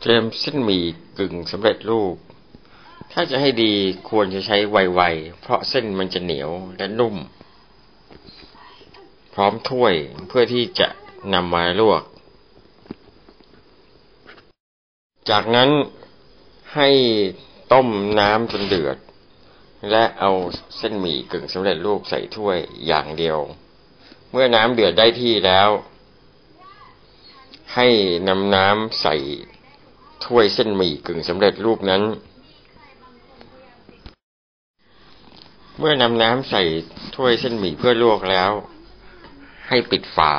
เตรียมเส้นหมี่กึ่งสำเร็จรูป ถ้าจะให้ดีควรจะใช้ไวๆ เพราะเส้นมันจะเหนียวและนุ่ม พร้อมถ้วยเพื่อที่จะนำมาลวก จากนั้นให้ต้มน้ำจนเดือด และเอาเส้นหมี่กึ่งสำเร็จรูปใส่ถ้วยอย่างเดียว เมื่อน้ำเดือดได้ที่แล้ว ให้นำน้ำใส่ ถ้วยเส้นหมี่กึ่งสำเร็จรูปนั้น เมื่อนำน้ำใส่ถ้วยเส้นหมี่เพื่อลวกแล้ว ให้ปิดฝา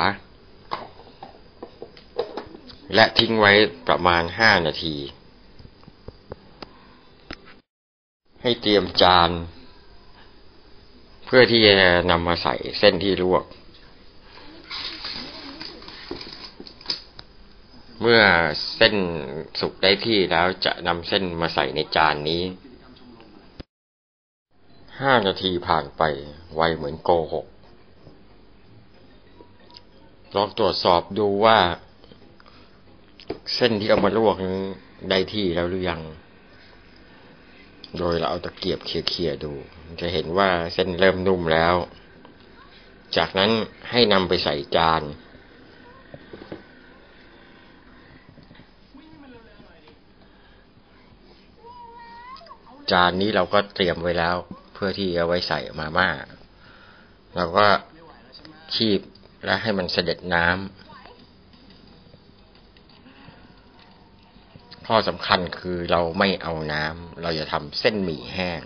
และทิ้งไว้ประมาณห้านาที ให้เตรียมจาน เพื่อที่จะนำมาใส่เส้นที่ลวก เมื่อเส้นสุกได้ที่แล้วจะนำเส้นมาใส่ในจานนี้ ห้านาทีผ่านไป ไวเหมือนโกหก ลองตรวจสอบดูว่า เส้นที่เอามาลวกได้ที่แล้วหรือยัง โดยเราเอาตะเกียบเขี่ยๆดู จะเห็นว่าเส้นเริ่มนุ่มแล้ว จากนั้นให้นำไปใส่จาน จานนี้เราก็เตรียมไว้แล้ว เพื่อที่จะไว้ใส่มาม่าเราก็คีบและให้มันเสด็จน้ำข้อสำคัญคือเราไม่เอาน้ำเราจะทำเส้นหมี่แห้ง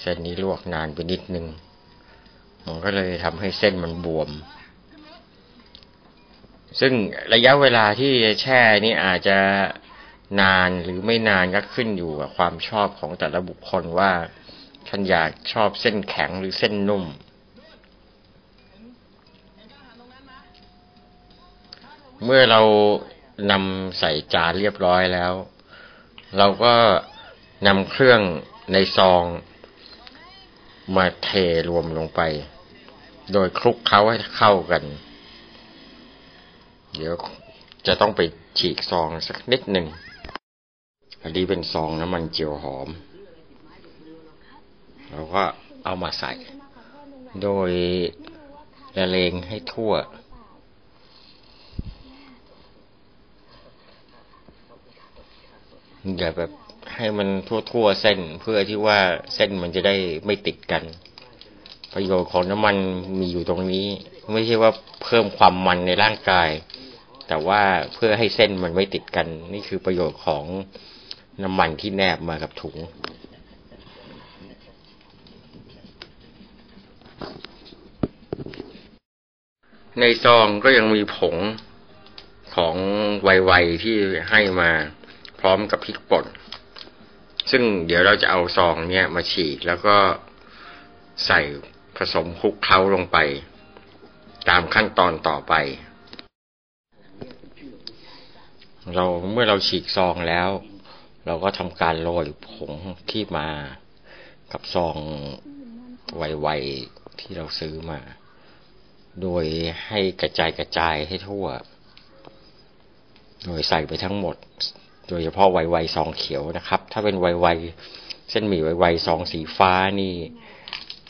เส้นนี้ลวกนานไปนิดนึงมันก็เลยทำให้เส้นมันบวม ซึ่งระยะเวลาที่แช่นี่อาจจะ นานหรือไม่นานก็ขึ้นอยู่กับความชอบของแต่ละบุคคลว่าท่านอยากชอบเส้นแข็งหรือเส้นนุ่ม เมื่อเรานำใส่จานเรียบร้อยแล้ว เราก็นำเครื่องในซองมาเทรวมลงไป โดยคลุกเคล้าให้เข้ากัน เดี๋ยวจะต้องไปฉีกซองสักนิดหนึ่ง อันนี้เป็นซองน้ำมันเจียวหอม เราก็เอามาใส่ โดยละเลงให้ทั่ว อย่าแบบให้มันทั่วๆเส้นเพื่อที่ว่าเส้นมันจะได้ไม่ติดกัน ประโยชน์ของน้ำมันมีอยู่ตรงนี้ ไม่ใช่ว่าเพิ่มความมันในร่างกาย แต่ว่าเพื่อให้เส้นมันไม่ติดกัน นี่คือประโยชน์ของ น้ำมันที่แนบมากับถุง ในซองก็ยังมีผงของไวๆที่ให้มาพร้อมกับพริกป่น ซึ่งเดี๋ยวเราจะเอาซองเนี่ยมาฉีกแล้วก็ใส่ผสมคลุกเคล้าลงไป ตามขั้นตอนต่อไป เราเมื่อเราฉีกซองแล้ว เราก็ทำการโรยผงที่มากับซองไวๆที่เราซื้อมา โดยให้กระจายกระจายให้ทั่ว โดยใส่ไปทั้งหมด โดยเฉพาะไวๆซองเขียวนะครับ ถ้าเป็นไวๆเส้นหมี่ไวๆซองสีฟ้านี่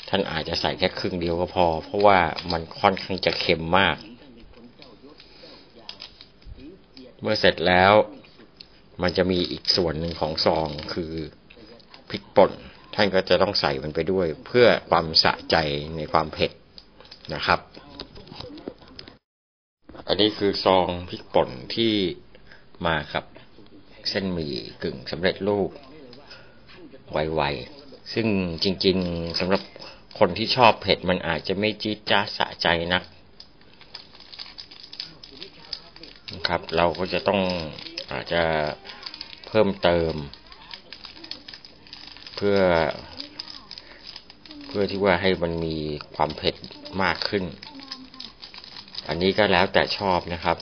ท่านอาจจะใส่แค่ครึ่งเดียวก็พอ เพราะว่ามันค่อนข้างจะเค็มมาก เมื่อเสร็จแล้ว มันจะมีอีกส่วนหนึ่งของซองคือพริกป่น ท่านก็จะต้องใส่มันไปด้วย เพื่อความสะใจในความเผ็ดนะครับ อันนี้คือซองพริกป่นที่มากับเส้นหมี่กึ่งสำเร็จรูปไวๆ ซึ่งจริงๆสำหรับคนที่ชอบเผ็ดมันอาจจะไม่จี๊ดจ้าสะใจนักนะครับ เราก็จะต้อง อาจจะเพิ่มเติม เพื่อ เพื่อที่ว่าให้มันมีความเผ็ดมากขึ้น อันนี้ก็แล้วแต่ชอบนะครับ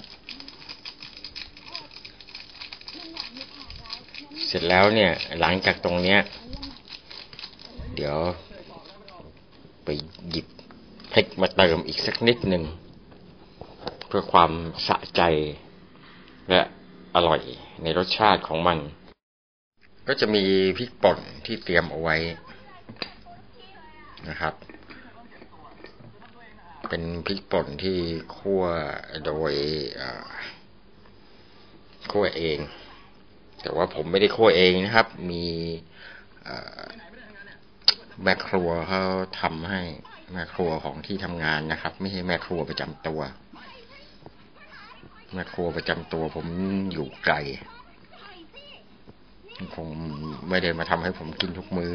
เสร็จแล้วเนี่ย หลังจากตรงเนี้ย เดี๋ยวไปหยิบพริกมาเติมอีกสักนิดหนึ่งเพื่อความสะใจและ อร่อยในรสชาติของมัน ก็จะมีพริกป่นที่เตรียมเอาไว้นะครับ เป็นพริกป่นที่คั่วโดยคั่วเอง แต่ว่าผมไม่ได้คั่วเองนะครับ มีแม่ครัวเขาทำให้แม่ครัวของที่ทำงานนะครับ ไม่ใช่แม่ครัวประจำตัว แม่ครัวประจำตัวผมอยู่ไกล คงไม่ได้มาทำให้ผมกินทุกมือ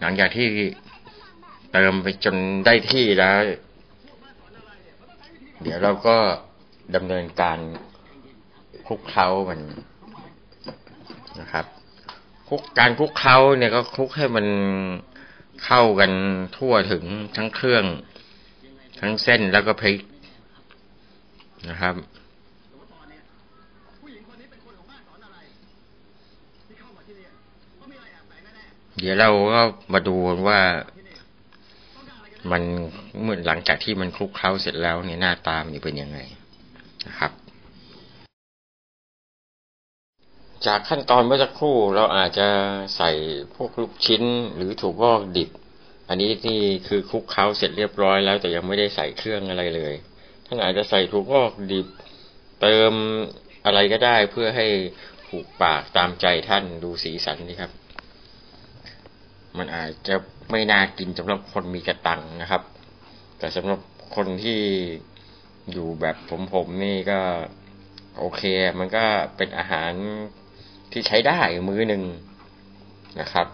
หลังจากที่เติมไปจนได้ที่แล้ว เดี๋ยวเราก็ดำเนินการคุกเคล้ามันนะครับคุกการคุกเคล้าเนี่ยก็คุกให้มันเข้ากันทั่วถึงทั้งเครื่อง ทั้งเส้นแล้วก็พริกนะครับ เดี๋ยวเราก็มาดูว่ามันเมื่อหลังจากที่มันคลุกเคล้าเสร็จแล้วเนี่ยหน้าตามันเป็นยังไงนะครับ จากขั้นตอนเมื่อสักครู่เราอาจจะใส่พวกลูกชิ้นหรือถูกงอกดิบ อันนี้นี่คือคลุกเคล้าเสร็จเรียบร้อยแล้ว แต่ยังไม่ได้ใส่เครื่องอะไรเลยท่านอาจจะใส่ถูกงอกดิบเติมอะไรก็ได้เพื่อให้ ผูกปากตามใจท่านดูสีสันนี่ครับ มันอาจจะไม่น่ากินสำหรับคนมีกระตังนะครับ แต่สำหรับคนที่อยู่แบบผมผมนี่ก็โอเค มันก็เป็นอาหารที่ใช้ได้มือหนึ่งนะครับ